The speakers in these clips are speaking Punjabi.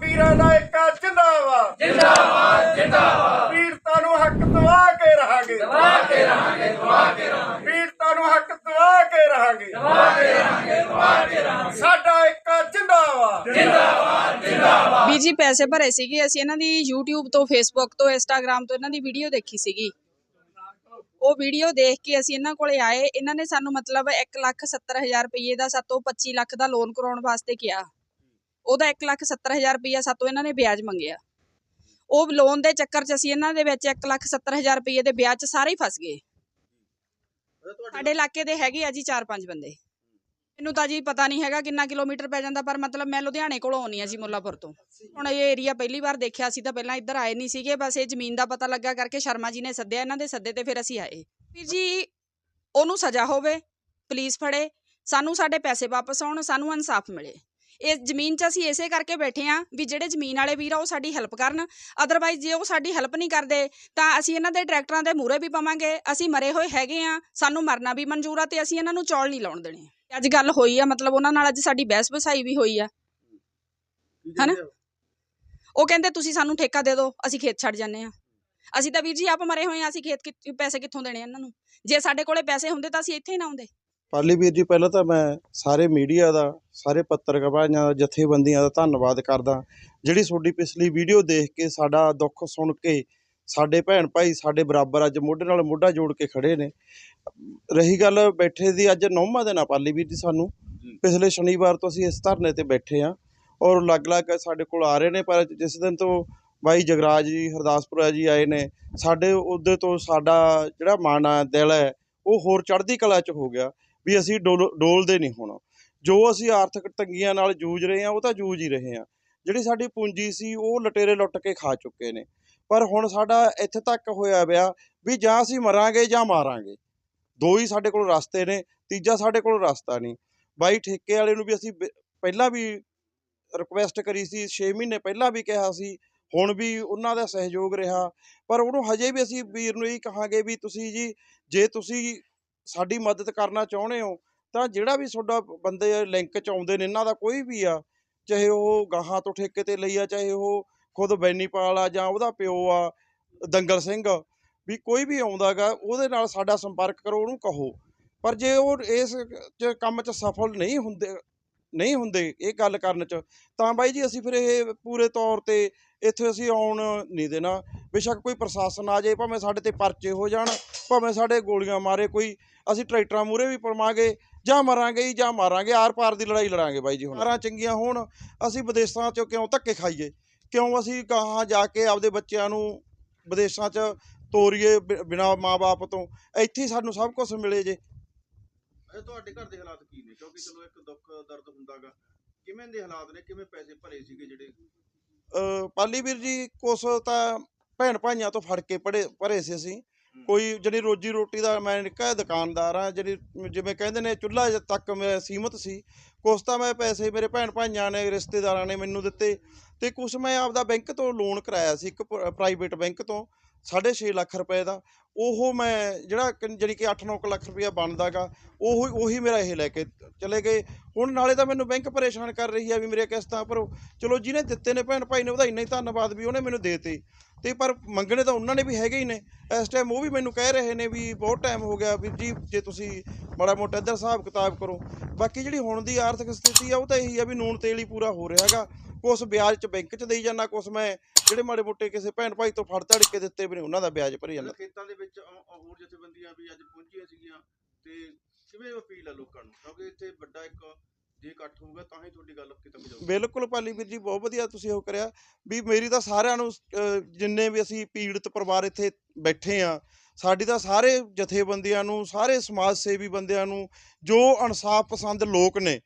ਵੀਰਾਂ ਦਾ ਇੱਕ ਜਿੰਦਾਬਾਦ। ਜਿੰਦਾਬਾਦ ਜਿੰਦਾਬਾਦ। ਪੀੜਤਾਂ ਨੂੰ ਹੱਕ ਦਵਾ ਕੇ ਰਹਾਂਗੇ। ਦਵਾ ਕੇ ਰਹਾਂਗੇ ਦਵਾ ਕੇ ਰਹਾਂਗੇ। ਪੀੜਤਾਂ ਨੂੰ ਹੱਕ ਦਵਾ ਕੇ ਰਹਾਂਗੇ। ਦਵਾ ਕੇ ਰਹਾਂਗੇ ਦਵਾ ਕੇ ਰਹਾਂਗੇ। ਸਾਡਾ ਇੱਕ ਜਿੰਦਾਬਾਦ। ਵੀ ਜੀ ਪੈਸੇ ਭਰੇ ਸੀਗੇ। ਅਸੀਂ ਇਹਨਾਂ ਦੀ YouTube ਤੋਂ Facebook ਤੋਂ Instagram ਤੋਂ ਇਹਨਾਂ ਦੀ ਵੀਡੀਓ ਦੇਖੀ ਸੀਗੀ। ਉਹ ਵੀਡੀਓ ਦੇਖ ਕੇ ਅਸੀਂ ਇਹਨਾਂ ਕੋਲੇ ਆਏ। ਇਹਨਾਂ ਨੇ ਸਾਨੂੰ ਮਤਲਬ 170000 ਰੁਪਏ ਦਾ ਸਾਤੋਂ 25 ਲੱਖ ਦਾ ਲੋਨ ਕਰਾਉਣ ਵਾਸਤੇ ਕਿਹਾ। ਉਹਦਾ 170000 ਰੁਪਏ ਸਾਤੋਂ ਇਹਨਾਂ ਨੇ ਵਿਆਜ ਮੰਗਿਆ। ਉਹ ਲੋਨ ਦੇ ਚੱਕਰ 'ਚ ਅਸੀਂ ਇਹਨਾਂ ਦੇ ਵਿੱਚ 170000 ਰੁਪਏ ਦੇ ਵਿਆਜ 'ਚ ਸਾਰੇ ਹੀ ਫਸ ਗਏ। ਸਾਡੇ ਇਲਾਕੇ ਦੇ ਹੈਗੇ ਆ ਜੀ 4-5 ਬੰਦੇ। ਮੈਨੂੰ ਤਾਂ ਜੀ ਪਤਾ ਨਹੀਂ ਹੈਗਾ ਕਿੰਨਾ ਕਿਲੋਮੀਟਰ ਪੈ ਜਾਂਦਾ ਪਰ ਮਤਲਬ ਮੈਂ ਲੁਧਿਆਣੇ ਕੋਲੋਂ ਆਉਣੀ ਆ ਜੀ ਮੁੱਲਾਪੁਰ ਤੋਂ ਹੁਣ ਇਹ ਏਰੀਆ ਪਹਿਲੀ ਵਾਰ ਦੇਖਿਆ ਸੀ ਤਾਂ ਪਹਿਲਾਂ ਇੱਧਰ ਆਏ ਨਹੀਂ ਸੀਗੇ ਬਸ ਇਹ ਜ਼ਮੀਨ ਦਾ ਪਤਾ ਲੱਗਾ ਕਰਕੇ ਸ਼ਰਮਾ ਜੀ ਨੇ ਸੱਦਿਆ ਇਹਨਾਂ ਦੇ ਸੱਦੇ ਤੇ ਫਿਰ ਅਸੀਂ ਆਏ। ਵੀਰ ਜੀ ਉਹਨੂੰ ਸਜ਼ਾ ਹੋਵੇ ਪੁਲਿਸ ਫੜੇ ਸਾਨੂੰ ਸਾਡੇ ਪੈਸੇ ਵਾਪਸ ਆਉਣ ਸਾਨੂੰ ਇਨਸਾਫ ਮਿਲੇ। ਇਸ ਜ਼ਮੀਨ 'ਚ ਅਸੀਂ ਇਸੇ ਕਰਕੇ ਬੈਠੇ ਆ ਵੀ ਜਿਹੜੇ ਜ਼ਮੀਨ ਵਾਲੇ ਵੀਰ ਆ ਉਹ ਸਾਡੀ ਹੈਲਪ ਕਰਨ। ਅਦਰਵਾਈਜ਼ ਜੇ ਉਹ ਸਾਡੀ ਹੈਲਪ ਨਹੀਂ ਕਰਦੇ ਤਾਂ ਅਸੀਂ ਇਹਨਾਂ ਦੇ ਟਰੈਕਟਰਾਂ ਦੇ ਮੂਹਰੇ ਵੀ ਪਵਾਂਗੇ। ਅਸੀਂ ਮਰੇ ਹੋਏ ਹੈਗੇ ਆ ਸਾਨੂੰ ਮਰਨਾ ਵੀ ਮਨਜ਼ੂਰ ਆ ਤੇ ਅਸੀਂ ਇਹਨਾਂ ਨੂੰ ਚੌਲ ਨਹੀਂ ਲਾਉਣ ਦੇਣੇ। ਅੱਜ ਗੱਲ ਹੋਈ ਆ ਮਤਲਬ ਉਹਨਾਂ ਨਾਲ ਅੱਜ ਸਾਡੀ ਬਹਿਸ ਵਸਾਈ ਵੀ ਹੋਈ ਆ। ਹਨਾ? ਉਹ ਕਹਿੰਦੇ ਤੁਸੀਂ ਸਾਨੂੰ ਠੇਕਾ ਦੇ ਦਿਓ ਅਸੀਂ ਖੇਤ ਛੱਡ ਜਾਂਦੇ ਆ ਅਸੀਂ ਤਾਂ ਵੀਰ ਜੀ ਆਪ ਮਰੇ ਹੋਏ ਆ ਅਸੀਂ ਖੇਤ ਪੈਸੇ ਕਿੱਥੋਂ ਦੇਣੇ ਇਹਨਾਂ ਨੂੰ? ਜੇ ਸਾਡੇ ਕੋਲੇ ਪੈਸੇ ਹੁੰਦੇ ਤਾਂ ਅਸੀਂ ਇੱਥੇ ਹੀ ਨਾ ਆਉਂਦੇ। ਪਾਲੀ ਵੀਰ ਜੀ ਪਹਿਲਾਂ ਤਾਂ ਮੈਂ ਸਾਰੇ ਮੀਡੀਆ ਦਾ ਸਾਰੇ ਪੱਤਰਕਾਰਾਂ ਦਾ ਜਥੇਬੰਦੀਆਂ ਦਾ ਧੰਨਵਾਦ ਕਰਦਾ ਜਿਹੜੀ ਤੁਹਾਡੀ ਪਿਛਲੀ ਵੀਡੀਓ ਦੇਖ ਕੇ ਸਾਡਾ ਦੁੱਖ ਸੁਣ ਕੇ ਸਾਡੇ ਭੈਣ ਭਾਈ ਸਾਡੇ ਬਰਾਬਰ ਅੱਜ ਮੋਢੇ ਨਾਲ ਮੋਢਾ ਜੋੜ ਕੇ ਖੜੇ ਨੇ। ਰਹੀ ਗੱਲ ਬੈਠੇ ਦੀ ਅੱਜ ਨੌਵਾਂ ਦਿਨ ਆ ਪਾਲੀ ਵੀਰ ਜੀ ਸਾਨੂੰ। ਪਿਛਲੇ ਸ਼ਨੀਵਾਰ ਤੋਂ ਅਸੀਂ ਇਸ ਧਰਨੇ ਤੇ ਬੈਠੇ ਆ ਔਰ ਅਲੱਗ-ਅਲੱਗ ਸਾਡੇ ਕੋਲ ਆ ਰਹੇ ਨੇ ਪਰ ਜਿਸ ਦਿਨ ਤੋਂ ਬਾਈ ਜਗਰਾਜ ਜੀ ਹਰਦਾਸਪੁਰਾ ਜੀ ਆਏ ਨੇ ਸਾਡੇ ਉਹਦੇ ਤੋਂ ਸਾਡਾ ਜਿਹੜਾ ਮਨ ਆ ਦਿਲ ਹੈ ਉਹ ਹੋਰ ਚੜ੍ਹਦੀ ਕਲਾ 'ਚ ਹੋ ਗਿਆ। ਵੀ ਅਸੀਂ ਡੋਲ, ਡੋਲਦੇ ਨਹੀਂ ਹੋਣਾ। ਜੋ ਅਸੀਂ ਆਰਥਿਕ ਤੰਗੀਆਂ ਨਾਲ ਜੂਝ ਰਹੇ ਹਾਂ, ਉਹ ਤਾਂ ਜੂਝ ਹੀ ਰਹੇ ਹਾਂ। ਜਿਹੜੀ ਸਾਡੀ ਪੂੰਜੀ ਸੀ, ਉਹ ਲਟੇਰੇ ਲੁੱਟ ਕੇ ਖਾ ਚੁੱਕੇ ਨੇ। ਪਰ ਹੁਣ ਸਾਡਾ ਇੱਥੇ ਤੱਕ ਹੋਇਆ ਪਿਆ ਵੀ ਜਾਂ ਅਸੀਂ ਮਰਾਂਗੇ ਜਾਂ ਮਾਰਾਂਗੇ। ਦੋ ਹੀ ਸਾਡੇ ਕੋਲ ਰਸਤੇ ਨੇ, ਤੀਜਾ ਸਾਡੇ ਕੋਲ ਰਸਤਾ ਨਹੀਂ। ਬਾਈ, ਠੇਕੇ ਵਾਲੇ ਨੂੰ ਵੀ ਅਸੀਂ ਪਹਿਲਾਂ ਵੀ ਰਿਕੁਐਸਟ ਕਰੀ ਸੀ 6 ਮਹੀਨੇ ਪਹਿਲਾਂ ਵੀ ਕਿਹਾ ਸੀ, ਹੁਣ ਵੀ ਉਹਨਾਂ ਦਾ ਸਹਿਯੋਗ ਰਿਹਾ। ਪਰ ਉਹਨੂੰ ਹਜੇ ਵੀ ਅਸੀਂ ਵੀਰ ਨੂੰ ਇਹ ਕਹਾਂਗੇ ਵੀ ਤੁਸੀਂ ਜੀ, ਜੇ ਤੁਸੀਂ ਸਾਡੀ ਮਦਦ ਕਰਨਾ ਚਾਹੁੰਦੇ ਹੋ, ਤਾਂ ਜਿਹੜਾ ਵੀ ਤੁਹਾਡਾ ਬੰਦੇ ਲਿੰਕ ਚ ਆਉਂਦੇ ਨੇ, ਇਹਨਾਂ ਦਾ ਕੋਈ ਵੀ ਆ, ਚਾਹੇ ਉਹ ਗਾਹਾਂ ਤੋਂ ਠੇਕੇ ਤੇ ਲਈ ਆ, ਚਾਹੇ ਉਹ ਖੁਦ ਬੈਨੀਪਾਲ ਆ ਜਾਂ ਉਹਦਾ ਪਿਓ ਆ, ਦੰਗਲ ਸਿੰਘ, ਵੀ ਕੋਈ ਵੀ ਆਉਂਦਾਗਾ ਉਹਦੇ ਨਾਲ ਸਾਡਾ ਸੰਪਰਕ ਕਰੋ, ਉਹਨੂੰ ਕਹੋ। ਪਰ ਜੇ ਉਹ ਇਸ ਚ ਕੰਮ ਚ ਸਫਲ ਨਹੀਂ ਹੁੰਦੇ ਨਹੀਂ ਹੁੰਦੇ ਇਹ ਗੱਲ ਕਰਨ ਚ, ਤਾਂ ਬਾਈ ਜੀ ਅਸੀਂ ਫਿਰ ਇਹ ਪੂਰੇ ਤੌਰ ਤੇ ਇੱਥੇ ਅਸੀਂ ਆਉਣ ਨਹੀਂ ਦੇਣਾ। ਬੇਸ਼ੱਕ ਕੋਈ ਪ੍ਰਸ਼ਾਸਨ ਆ ਜਾਏ ਭਾਵੇਂ ਸਾਡੇ ਤੇ ਪਰਚੇ ਹੋ ਜਾਣ ਭਾਵੇਂ ਸਾਡੇ ਗੋਲੀਆਂ ਮਾਰੇ ਕੋਈ ਅਸੀਂ ਟਰੈਕਟਰਾਂ ਮੂਰੇ ਵੀ ਪਰਮਾਂਗੇ ਜਾਂ ਮਰਾਂਗੇ ਹੀ ਜਾਂ ਮਾਰਾਂਗੇ ਆਰ ਪਾਰ ਦੀ ਲੜਾਈ ਲੜਾਂਗੇ ਬਾਈ ਜੀ ਹੁਣ। ਸਾਰਾਂ ਚੰਗੀਆਂ ਹੋਣ ਅਸੀਂ ਵਿਦੇਸ਼ਾਂ 'ਚੋਂ ਕਿਉਂ ਧੱਕੇ ਖਾਈਏ? ਕਿਉਂ ਅਸੀਂ ਗਾਹਾਂ ਜਾ ਕੇ ਆਪਦੇ ਬੱਚਿਆਂ ਨੂੰ ਵਿਦੇਸ਼ਾਂ 'ਚ ਤੋਰੀਏ ਬਿਨਾਂ ਮਾਪੇ ਤੋਂ? ਇੱਥੇ ਹੀ ਸਾਨੂੰ ਸਭ ਕੁਝ ਮਿਲੇ ਜੇ। ਇਹ ਤੁਹਾਡੇ ਘਰ ਦੇ ਹਾਲਾਤ ਕੀ ਨੇ? ਕਿਉਂਕਿ ਚਲੋ ਇੱਕ ਦੁੱਖ ਦਰਦ ਹੁੰਦਾਗਾ। ਕਿਵੇਂ ਦੇ ਹਾਲਾਤ ਨੇ? ਕਿਵੇਂ ਪੈਸੇ ਭਰੇ ਸੀਗੇ ਜਿਹੜੇ? ਅ, ਪਾਲੀ ਵੀਰ ਜੀ ਕੁਛ ਤਾਂ ਭੈਣ ਭਾਈਆਂ ਤੋਂ ਫੜ ਕੇ ਪੜੇ ਭਰੇ ਸੀ ਅਸੀਂ। ਕੋਈ ਜਿਹੜੀ ਰੋਜੀ ਰੋਟੀ ਦਾ ਮੈਂ ਨਿੱਕਾ ਦੁਕਾਨਦਾਰ ਆ ਜਿਹੜੀ ਜਿਵੇਂ ਕਹਿੰਦੇ ਨੇ ਚੁੱਲ੍ਹਾ ਤੱਕ ਮੈਂ ਸੀਮਤ ਸੀ। ਕੁਛ ਤਾਂ ਮੈਂ ਪੈਸੇ ਮੇਰੇ ਭੈਣ ਭਾਈਆਂ ਨੇ ਰਿਸ਼ਤੇਦਾਰਾਂ ਨੇ ਮੈਨੂੰ ਦਿੱਤੇ ਤੇ ਕੁਛ ਮੈਂ ਆਪਦਾ ਬੈਂਕ ਤੋਂ ਲੋਨ ਕਰਾਇਆ ਸੀ ਇੱਕ ਪ੍ਰਾਈਵੇਟ ਬੈਂਕ ਤੋਂ 6.5 ਲੱਖ ਰੁਪਏ ਦਾ। ਉਹ ਮੈਂ ਜਿਹੜਾ ਕਿ- ਜਿਹੜੀ ਕਿ 8-9 ਲੱਖ ਰੁਪਇਆ ਬਣਦਾਗਾ, ਉਹ, ਉਹੀ ਮੇਰਾ ਇਹ ਲੈ ਕੇ ਚਲੇ ਗਏ। ਹੁਣ ਨਾਲੇ ਤਾਂ ਮੈਨੂੰ ਬੈਂਕ ਪਰੇਸ਼ਾਨ ਕਰ ਰਹੀ ਆ ਵੀ ਮੇਰੇ ਕਿਸ਼ਤਾਂ ਭਰੋ। ਚਲੋ ਜਿਹਨੇ ਦਿੱਤੇ ਨੇ ਭੈਣ ਭਾਈ ਨੇ, ਉਹਦਾ ਇੰਨਾ ਹੀ ਧੰਨਵਾਦ ਵੀ ਉਹਨੇ ਮੈਨੂੰ ਦੇਤੇ। ਤੇ ਪਰ ਮੰਗਣੇ ਤਾਂ ਉਹਨਾਂ ਨੇ ਵੀ ਹੈਗੇ ਹੀ ਨੇ। ਇਸ ਟਾਈਮ ਉਹ ਵੀ ਮੈਨੂੰ ਕਹਿ ਰਹੇ ਨੇ ਵੀ ਬਹੁਤ ਟਾਈਮ ਹੋ ਗਿਆ ਵੀ ਜੀ, ਜੇ ਤੁਸੀਂ ਮਾੜਾ ਮੋਟਾ ਇੱਧਰ ਹਿਸਾਬ ਕਿਤਾਬ ਕਰੋ। ਬਾਕੀ ਜਿਹੜੀ ਹੁਣ ਦੀ ਆਰਥਿਕ ਸਥਿਤੀ ਆ, ਉਹ ਤਾਂ ਇਹੀ ਆ ਵੀ ਨੂਨ ਤੇਲ ਹੀ ਪੂਰਾ ਹੋ ਰਿਹਾ ਹੈਗਾ। ਕੁਛ ਵਿਆਜ ਚ ਬੈਂਕ ਚ ਦੇਈ ਜਾਂਦਾ, ਕੁਛ ਮੈਂ ਜਿਹੜੇ ਮਾੜੇ ਮੋਟੇ ਕਿਸੇ ਭੈਣ ਭਾਈ ਤੋਂ ਫੜ ਤੜ ਕੇ ਦਿੱਤੇ ਵੀ ਨੇ, ਉਹਨਾਂ ਦਾ ਵਿਆਜ ਭਰੀ ਜਾਂਦਾ। ਖੇਤਾਂ ਦੇ ਵਿੱਚ ਅ- ਅ- ਹੋਰ ਜਥੇਬੰਦੀਆਂ ਵੀ ਅੱਜ ਪਹੁੰਚੀਆਂ ਸੀਗੀਆਂ। ਤੇ ਕਿਵੇਂ ਅਪੀਲ ਆ ਲੋਕਾਂ ਨੂੰ? ਕਿਉਂਕਿ ਇੱਥੇ ਵੱਡਾ ਇੱਕ ਜੇ ਇਕੱਠ ਹੋਊਗਾ ਤਾਂ ਹੀ ਤੁਹਾਡੀ ਗੱਲ ਅੱਗੇ ਤੱਕ ਬਿਲਕੁਲ ਪਾਲੀ ਵੀਰ ਜੀ ਬਹੁਤ ਵਧੀਆ ਤੁਸੀਂ ਉਹ ਕਰਿਆ ਵੀ ਮੇਰੀ ਤਾਂ ਸਾਰਿਆਂ ਨੂੰ ਅਹ, ਜਿੰਨੇ ਵੀ ਅਸੀਂ ਪੀੜਤ ਪਰਿਵਾਰ ਇੱਥੇ ਬੈਠੇ ਆ ਸਾਡੀ ਤਾਂ ਸਾਰੇ ਜਥੇਬੰਦੀਆਂ ਨੂੰ ਸਾਰੇ ਸਮਾਜ ਸੇਵੀ ਬੰਦਿਆਂ ਨੂੰ ਜੋ ਇਨਸਾਫ ਪਸੰਦ ਲੋਕ ਨੇ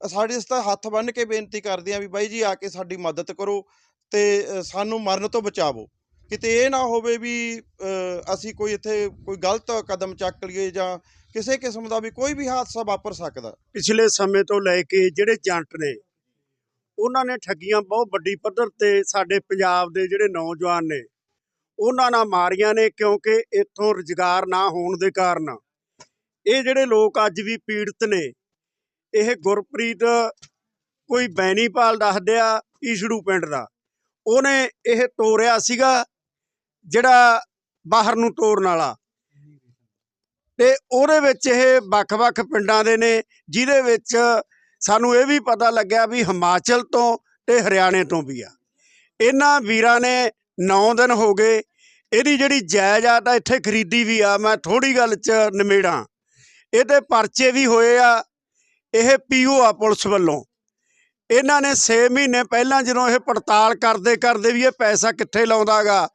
ਅ, ਸਾਡੇ ਇਸ ਤਾਂ ਹੱਥ ਬੰਨ੍ਹ ਕੇ ਬੇਨਤੀ ਕਰਦੇ ਆ ਵੀ ਬਾਈ ਜੀ ਆ ਕੇ ਸਾਡੀ ਮਦਦ ਕਰੋ ਤੇ ਅ, ਸਾਨੂੰ ਮਰਨ ਤੋਂ ਬਚਾਵੋ। ਕਿਤੇ ਇਹ ਨਾ ਹੋਵੇ ਵੀ ਅਸੀਂ ਕੋਈ ਇੱਥੇ ਕੋਈ ਗਲਤ ਕਦਮ ਚੱਕ ਲਈਏ ਜਾਂ ਕਿਸੇ ਕਿਸਮ ਦਾ ਵੀ ਕੋਈ ਵੀ ਹਾਦਸਾ ਵਾਪਰ ਸਕਦਾ। ਪਿਛਲੇ ਸਮੇਂ ਤੋਂ ਲੈ ਕੇ ਜਿਹੜੇ ਜੰਟ ਨੇ, ਉਹਨਾਂ ਨੇ ਠੱਗੀਆਂ ਬਹੁਤ ਵੱਡੀ ਪੱਧਰ ਤੇ ਸਾਡੇ ਪੰਜਾਬ ਦੇ ਜਿਹੜੇ ਨੌਜਵਾਨ ਨੇ, ਉਹਨਾਂ ਨਾਲ ਮਾਰੀਆਂ ਨੇ ਕਿਉਂਕਿ ਇੱਥੋਂ ਰੁਜ਼ਗਾਰ ਨਾ ਹੋਣ ਦੇ ਕਾਰਨ। ਇਹ ਜਿਹੜੇ ਲੋਕ ਅੱਜ ਵੀ ਪੀੜਤ ਨੇ, ਇਹ ਗੁਰਪ੍ਰੀਤ ਕੋਈ ਬੈਨੀਪਾਲ ਦੱਸਦੇ ਆ, ਈਸ਼ੜੂ ਪਿੰਡ ਦਾ। ਉਹਨੇ ਇਹ ਤੋਰਿਆ ਸੀਗਾ ਜਿਹੜਾ ਬਾਹਰ ਨੂੰ ਤੋਰਨ ਵਾਲਾ। ਤੇ ਉਹਦੇ ਵਿੱਚ ਇਹ ਵੱਖ-ਵੱਖ ਪਿੰਡਾਂ ਦੇ ਨੇ, ਜਿਹਦੇ ਵਿੱਚ ਸਾਨੂੰ ਇਹ ਵੀ ਪਤਾ ਲੱਗਿਆ ਵੀ ਹਿਮਾਚਲ ਤੋਂ ਤੇ ਹਰਿਆਣੇ ਤੋਂ ਵੀ ਆ। ਇਹਨਾਂ ਵੀਰਾਂ ਨੇ 9 ਦਿਨ ਹੋ ਗਏ, ਇਹਦੀ ਜਿਹੜੀ ਜਾਇਦਾਦ ਆ, ਇੱਥੇ ਖਰੀਦੀ ਵੀ ਆ, ਮੈਂ ਥੋੜੀ ਗੱਲ 'ਚ ਨਿਮੇੜਾਂ। ਇਹਦੇ ਪਰਚੇ ਵੀ ਹੋਏ ਆ, ਇਹ ਪੀਓ ਆ ਪੁਲਿਸ ਵੱਲੋਂ। ਇਹਨਾਂ ਨੇ 6 ਮਹੀਨੇ ਪਹਿਲਾਂ ਜਦੋਂ ਇਹ ਪੜਤਾਲ ਕਰਦੇ ਕਰਦੇ ਵੀ ਇਹ ਪੈਸਾ ਕਿੱਥੇ ਲਾਉਂਦਾਗਾ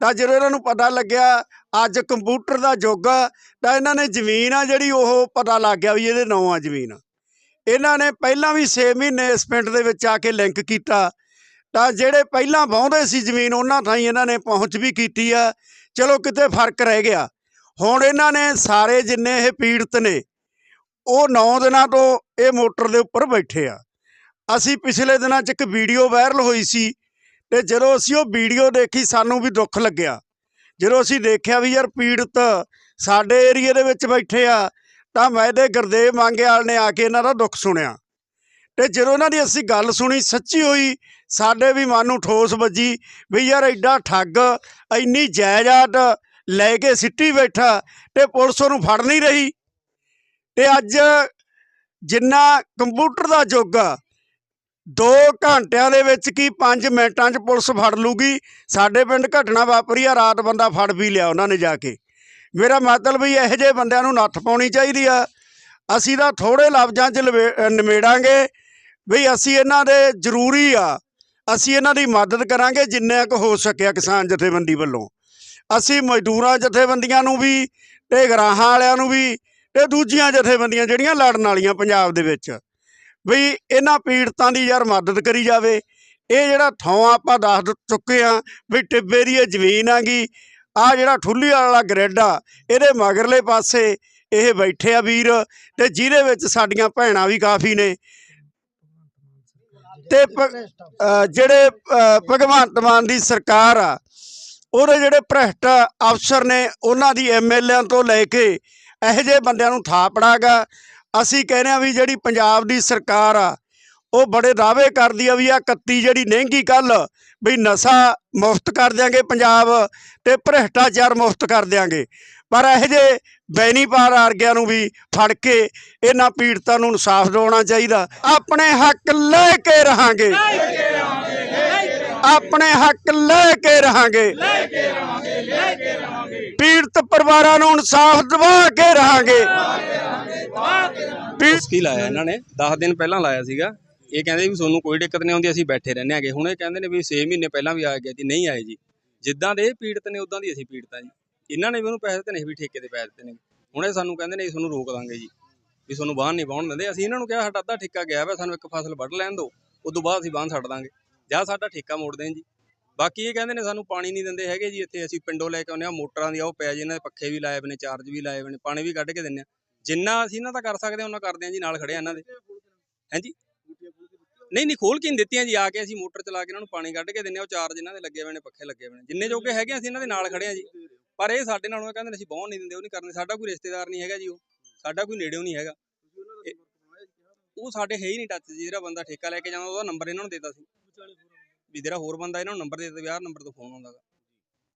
ਤਾਂ ਜਦੋਂ ਇਹਨਾਂ ਨੂੰ ਪਤਾ ਲੱਗਿਆ, ਅੱਜ ਕੰਪਿਊਟਰ ਦਾ ਯੁੱਗ ਆ, ਤਾਂ ਇਹਨਾਂ ਨੇ ਜ਼ਮੀਨ ਆ ਜਿਹੜੀ ਉਹ ਪਤਾ ਲੱਗ ਗਿਆ ਵੀ ਇਹਦੇ ਨਾਂ ਆ ਜ਼ਮੀਨ। ਇਹਨਾਂ ਨੇ ਪਹਿਲਾਂ ਵੀ 6 ਮਹੀਨੇ ਇਸ ਪਿੰਡ ਦੇ ਵਿੱਚ ਆ ਕੇ ਲਿੰਕ ਕੀਤਾ। ਤਾਂ ਜਿਹੜੇ ਪਹਿਲਾਂ ਵਾਹੁੰਦੇ ਸੀ ਜ਼ਮੀਨ, ਉਹਨਾਂ ਥਾਈਂ ਇਹਨਾਂ ਨੇ ਪਹੁੰਚ ਵੀ ਕੀਤੀ ਆ। ਚਲੋ ਕਿਤੇ ਫ਼ਰਕ ਰਹਿ ਗਿਆ। ਹੁਣ ਇਹਨਾਂ ਨੇ ਸਾਰੇ ਜਿੰਨੇ ਇਹ ਪੀੜਤ ਨੇ, ਉਹ 9 ਦਿਨਾਂ ਤੋਂ ਇਹ ਮੋਟਰ ਦੇ ਉੱਪਰ ਬੈਠੇ ਆ। ਅਸੀਂ ਪਿਛਲੇ ਦਿਨਾਂ 'ਚ ਇੱਕ ਵੀਡੀਓ ਵਾਇਰਲ ਹੋਈ ਸੀ ਤੇ ਜਦੋਂ ਅਸੀਂ ਉਹ ਵੀਡੀਓ ਦੇਖੀ, ਸਾਨੂੰ ਵੀ ਦੁੱਖ ਲੱਗਿਆ। ਜਦੋਂ ਅਸੀਂ ਦੇਖਿਆ ਵੀ ਯਾਰ ਪੀੜਤ ਸਾਡੇ ਏਰੀਏ ਦੇ ਵਿੱਚ ਬੈਠੇ ਆ, ਤਾਂ ਮੈਂ ਤੇ ਗੁਰਦੇਵ ਮੰਗੇਵਾਲ ਨੇ ਆ ਕੇ ਇਹਨਾਂ ਦਾ ਦੁੱਖ ਸੁਣਿਆ। ਤੇ ਜਦੋਂ ਇਹਨਾਂ ਦੀ ਅਸੀਂ ਗੱਲ ਸੁਣੀ, ਸੱਚੀ ਹੋਈ, ਸਾਡੇ ਵੀ ਮਨ ਨੂੰ ਠੋਸ ਵੱਜੀ ਵੀ ਯਾਰ ਐਡਾ ਠੱਗ, ਇੰਨੀ ਜਾਇਦਾਦ ਲੈ ਕੇ ਸਿੱਟੀ ਬੈਠਾ ਤੇ ਪੁਲਿਸ ਉਹਨੂੰ ਫੜ ਨਹੀਂ ਰਹੀ। ਤੇ ਅੱਜ ਜਿੰਨਾ ਕੰਪਿਊਟਰ ਦਾ ਯੁੱਗ ਆ 2 ਘੰਟਿਆਂ ਦੇ ਵਿੱਚ ਕੀ 5 ਮਿੰਟਾਂ 'ਚ ਪੁਲਿਸ ਫੜ ਲੂਗੀ? ਸਾਡੇ ਪਿੰਡ ਘਟਨਾ ਵਾਪਰੀ ਆ ਰਾਤ ਬੰਦਾ ਫੜ ਵੀ ਲਿਆ ਉਹਨਾਂ ਨੇ ਜਾ ਕੇ। ਮੇਰਾ ਮਤਲਬ ਵੀ ਇਹੋ ਜਿਹੇ ਬੰਦਿਆਂ ਨੂੰ ਨੱਥ ਪਾਉਣੀ ਚਾਹੀਦੀ ਆ। ਅਸੀਂ ਤਾਂ ਥੋੜੇ ਲਫ਼ਜ਼ਾਂ 'ਚ ਲਵੇ- ਅ, ਨਿਮੇੜਾਂਗੇ ਵੀ ਅਸੀਂ ਇਹਨਾਂ ਦੇ ਜ਼ਰੂਰੀ ਆ। ਅਸੀਂ ਇਹਨਾਂ ਦੀ ਮਦਦ ਕਰਾਂਗੇ ਜਿੰਨੇ ਕੁ ਹੋ ਸਕਿਆ ਕਿਸਾਨ ਜਥੇਬੰਦੀ ਵੱਲੋਂ। ਅਸੀਂ ਮਜ਼ਦੂਰਾਂ ਜਥੇਬੰਦੀਆਂ ਨੂੰ ਵੀ ਤੇ ਗਰਾਹਾਂ ਵਾਲਿਆਂ ਨੂੰ ਵੀ ਤੇ ਦੂਜੀਆਂ ਜਥੇਬੰਦੀਆਂ ਜਿਹੜੀਆਂ ਲੜਨ ਵਾਲੀਆਂ ਪੰਜਾਬ ਦੇ ਵਿੱਚ। ਵੀ ਇਹਨਾਂ ਪੀੜਤਾਂ ਦੀ ਯਾਰ ਮਦਦ ਕਰੀ ਜਾਵੇ। ਇਹ ਜਿਹੜਾ ਥਾਂ ਆਪਾਂ ਦੱਸ ਚੁੱਕੇ ਆ ਵੀ ਟਿੱਬੇ ਦੀ ਇਹ ਜ਼ਮੀਨ ਆਗੀ ਆ ਜਿਹੜਾ ਠੁੱਲੀ ਵਾਲਾ ਗ੍ਰਿਡ ਆ, ਇਹਦੇ ਮਗਰਲੇ ਪਾਸੇ ਇਹ ਬੈਠੇ ਆ ਵੀਰ ਤੇ ਜਿਹਦੇ ਵਿੱਚ ਸਾਡੀਆਂ ਭੈਣਾਂ ਵੀ ਕਾਫੀ ਨੇ। ਤੇ ਭ- ਜਿਹੜੇ ਭਗਵੰਤ ਮਾਨ ਦੀ ਸਰਕਾਰ ਆ, ਉਹਦੇ ਜਿਹੜੇ ਭ੍ਰਿਸ਼ਟ ਅਫਸਰ ਨੇ, ਉਹਨਾਂ ਦੀ ਐਮਐਲਏਆਂ ਤੋਂ ਲੈ ਕੇ ਇਹੋ ਜਿਹੇ ਬੰਦਿਆਂ ਨੂੰ ਥਾਪੜਾਗਾ ਅਸੀਂ ਕਹਿੰਦੇ ਆ ਵੀ ਜਿਹੜੀ ਪੰਜਾਬ ਦੀ ਸਰਕਾਰ ਆ, ਉਹ ਬੜੇ ਦਾਅਵੇ ਕਰਦੀ ਆ ਵੀ ਆ 31 ਜਿਹੜੀ ਲਹਿੰਗੀ ਕੱਲ ਵੀ ਨਸ਼ਾ ਮੁਫਤ ਕਰ ਦਿਆਂਗੇ ਪੰਜਾਬ ਤੇ ਭ੍ਰਿਸ਼ਟਾਚਾਰ ਮੁਫਤ ਕਰ ਦਿਆਂਗੇ। ਪਰ ਇਹੋ ਜਿਹੇ ਬੈਨੀਪਾਰ ਆਰਗਿਆਂ ਨੂੰ ਵੀ ਫੜ ਕੇ ਇਹਨਾਂ ਪੀੜਤਾਂ ਨੂੰ ਇਨਸਾਫ ਦਿਵਾਉਣਾ ਚਾਹੀਦਾ। ਆਪਣੇ ਹੱਕ ਲੈ ਕੇ ਰਹਾਂਗੇ। ਆਪਣੇ ਹੱਕ ਲੈ ਕੇ ਰਹਾਂਗੇ। ਪੀੜਤ ਪਰਿਵਾਰਾਂ ਨੂੰ ਇਨਸਾਫ ਦਿਵਾ ਕੇ ਰਹਾਂਗੇ। ਕੀ ਲਾਇਆ ਇਹਨਾਂ ਨੇ? 10 ਦਿਨ ਪਹਿਲਾਂ ਲਾਇਆ ਸੀਗਾ। ਇਹ ਕਹਿੰਦੇ ਵੀ ਤੁਹਾਨੂੰ ਕੋਈ ਦਿੱਕਤ ਨਹੀਂ ਆਉਂਦੀ, ਅਸੀਂ ਬੈਠੇ ਰਹਿੰਦੇ ਹਾਂਗੇ। ਹੁਣ ਇਹ ਕਹਿੰਦੇ ਨੇ ਵੀ 6 ਮਹੀਨੇ ਪਹਿਲਾਂ ਵੀ ਆ ਗਿਆ ਜੀ ਨਹੀਂ ਆਏ ਜੀ। ਜਿੱਦਾਂ ਦੇ ਇਹ ਪੀੜਤ ਨੇ, ਉਦਾਂ ਦੀ ਅਸੀਂ ਪੀੜਤਾਂ ਜੀ। ਇਹਨਾਂ ਨੇ ਵੀ ਉਹਨੂੰ ਪੈਸੇ ਦਿੱਤੇ ਨੇ ਵੀ ਠੇਕੇ ਤੇ ਪੈਸੇ ਦਿੱਤੇ ਨੇ। ਹੁਣ ਇਹ ਸਾਨੂੰ ਕਹਿੰਦੇ ਨੇ ਤੁਹਾਨੂੰ ਰੋਕ ਦਾਂਗੇ ਜੀ। ਵੀ ਤੁਹਾਨੂੰ ਬਾਹਰ ਨਹੀਂ ਵਾਹੁਣ ਦਿੰਦੇ। ਅਸੀਂ ਇਹਨਾਂ ਨੂੰ ਕਿਹਾ, ਸਾਡਾ ਅੱਧਾ ਠੇਕਾ ਗਿਆ ਵਾ, ਸਾਨੂੰ ਇੱਕ ਫਸਲ ਵੱਢ ਲੈਣ ਦਿਓ। ਉਦੋਂ ਬਾਅਦ ਅਸੀਂ ਬਾਹਰ ਛੱਡ ਦਾਂਗੇ। ਜਾਂ ਸਾਡਾ ਠੇਕਾ ਮੋੜ ਦੇਣ ਜੀ। ਬਾਕੀ ਇਹ ਕਹਿੰਦੇ ਨੇ, ਸਾਨੂੰ ਪਾਣੀ ਨਹੀਂ ਦਿੰਦੇ ਹੈਗੇ ਜੀ ਇੱਥੇ। ਅਸੀਂ ਪਿੰਡੋਂ ਲੈ ਕੇ ਆਉਂਦੇ ਆ ਮੋਟਰਾਂ ਦੀ ਉਹ ਪੈ ਜੀ ਇਹਨਾਂ ਦੇ ਪੱਖੇ ਵੀ ਲਾਏ ਹੋਏ ਨੇ, ਚਾਰਜ ਵੀ ਲਾਏ ਹੋਏ ਨੇ, ਪਾਣੀ ਵੀ ਕੱਢ ਕੇ ਦਿੰਦੇ ਆ ਜਿੰਨਾ ਅਸੀਂ ਇਹਨਾਂ ਦਾ ਕਰ ਸਕਦੇ ਹਾਂ ਉਹਨਾਂ ਕਰਦੇ ਆ ਜੀ ਨਾਲ ਖੜੇ ਆ ਇਹਨਾਂ ਦੇ। ਹਾਂਜੀ? ਨਹੀਂ ਨਹੀਂ ਖੋਲ ਕੇ ਨਹੀਂ ਦਿੱਤੀਆਂ ਜੀ ਆ ਕੇ ਅਸੀਂ ਮੋਟਰ ਚਲਾ ਕੇ ਇਹਨਾਂ ਨੂੰ ਪਾਣੀ ਕੱਢ ਕੇ ਦਿੰਨੇ ਆ ਉਹ ਚਾਰਜ ਇਹਨਾਂ ਦੇ ਲੱਗੇ ਹੋਏ ਨੇ ਪੱਖੇ ਲੱਗੇ ਹੋਏ ਨੇ। ਜਿੰਨੇ ਜੋਗੇ ਹੈਗੇ ਅਸੀਂ ਇਹਨਾਂ ਦੇ ਨਾਲ ਖੜੇ ਆ ਜੀ। ਪਰ ਇਹ ਸਾਡੇ ਨਾਲ ਉਹ ਕਹਿੰਦੇ ਨੇ ਅਸੀਂ ਬਹੁਣ ਨਹੀਂ ਦਿੰਦੇ ਉਹ ਨਹੀਂ ਕਰਦੇ ਸਾਡਾ ਕੋਈ ਰਿਸ਼ਤੇਦਾਰ ਨਹੀਂ ਹੈਗਾ ਜੀ ਉਹ। ਸਾਡਾ ਕੋਈ ਨੇੜਿਓਂ ਨਹੀਂ ਹੈਗਾ। ਉਹ ਸਾਡੇ ਹੈ ਹੀ ਨਹੀਂ ਟੱਚ ਜੀ ਜਿਹੜਾ ਬੰਦਾ ਠੇਕਾ ਲੈ ਕੇ ਜਾਂਦਾ ਉਹਦਾ ਨੰਬਰ ਇਹਨਾਂ ਨੂੰ ਦੇਤਾ ਸੀ। ਵੀ ਜਿਹੜਾ ਹੋਰ ਬੰਦਾ ਇਹਨਾਂ ਨੂੰ ਨੰਬਰ ਦੇ ਦਿੱਤਾ ਵੀ ਆਹ ਨੰਬਰ ਤੋਂ ਫੋਨ ਆਉਂਦਾਗਾ